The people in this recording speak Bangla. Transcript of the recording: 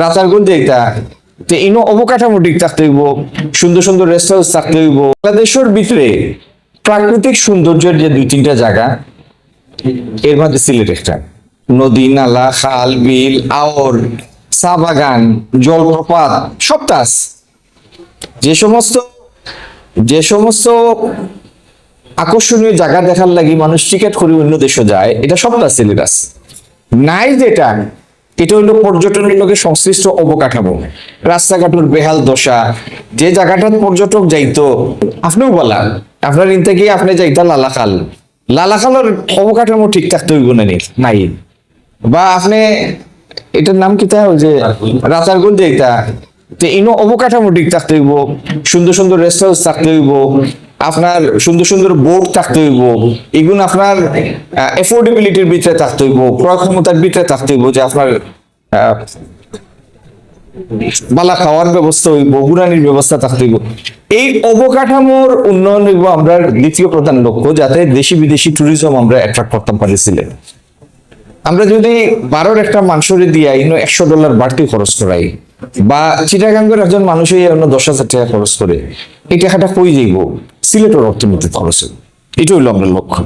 রাতারগুল যেটা তে। ইনো অবকাঠামো ঠিক থাকতে হইব, সুন্দর সুন্দর রেস্টুরেন্ট থাকতে হইব। বাংলাদেশের ভিতরে প্রাকৃতিক সৌন্দর্যের যে দুই তিনটা জায়গা, এর মধ্যে সিলেট একটা। নদী, নালা, খাল, বিল, আওর, চা বাগান, জলপ্রপাত, সব তাস যে সমস্ত যে সমস্ত আকর্ষণীয় জায়গা দেখার লাগি মানুষ টিকিট করে অন্য দেশে যায়, এটা সব তার সিলেট আছে। নাই যেটা এটা হলো পর্যটনের লোকের সংশ্লিষ্ট অবকাঠামো। রাস্তাঘাটের বেহাল দশা, যে জায়গাটার পর্যটক যাইতো, আপনিও বলা আপনার ইন থেকে আপনি যাইতা লালাখাল। লালাখালের অবকাঠামো ঠিক থাকতে হইব না? নাই। বা আপনি, এটার নাম কি তাই যে, রাতারগুল যেটা তো ইনো অবকাঠামো ঠিক থাকতে হইব, সুন্দর সুন্দর রেস্টুরেন্ট থাকতে হইব আপনার সুন্দর সুন্দর বোর্ড থাকতে হইব। এগুলো আপনার এফোর্ডেবিলিটির ভিতরে থাকতে হইব ক্রয় ক্ষমতার ভিতরে থাকতে হইব যে আপনার বালা খাওয়ার ব্যবস্থা হইব গুরানির ব্যবস্থা থাকতে হইব। এই অবকাঠামোর উন্নয়ন হইব আমরা দ্বিতীয় প্রধান লক্ষ্য, যাতে দেশি বিদেশি ট্যুরিজম আমরা অ্যাট্রাক্ট করতাম পারি সিলেট। আমরা যদি বারোর একটা মাংসরে দিয়ে একশো ডলার বাড়তি খরচ করাই। বা চিটাগাঙ্গের একজন মানুষই অন্য দশ হাজার টাকা খরচ করে, এই টাকাটা কই যাইব? সিলেটের অর্থনীতি খরচ এটা হইল আমরা লক্ষ্য।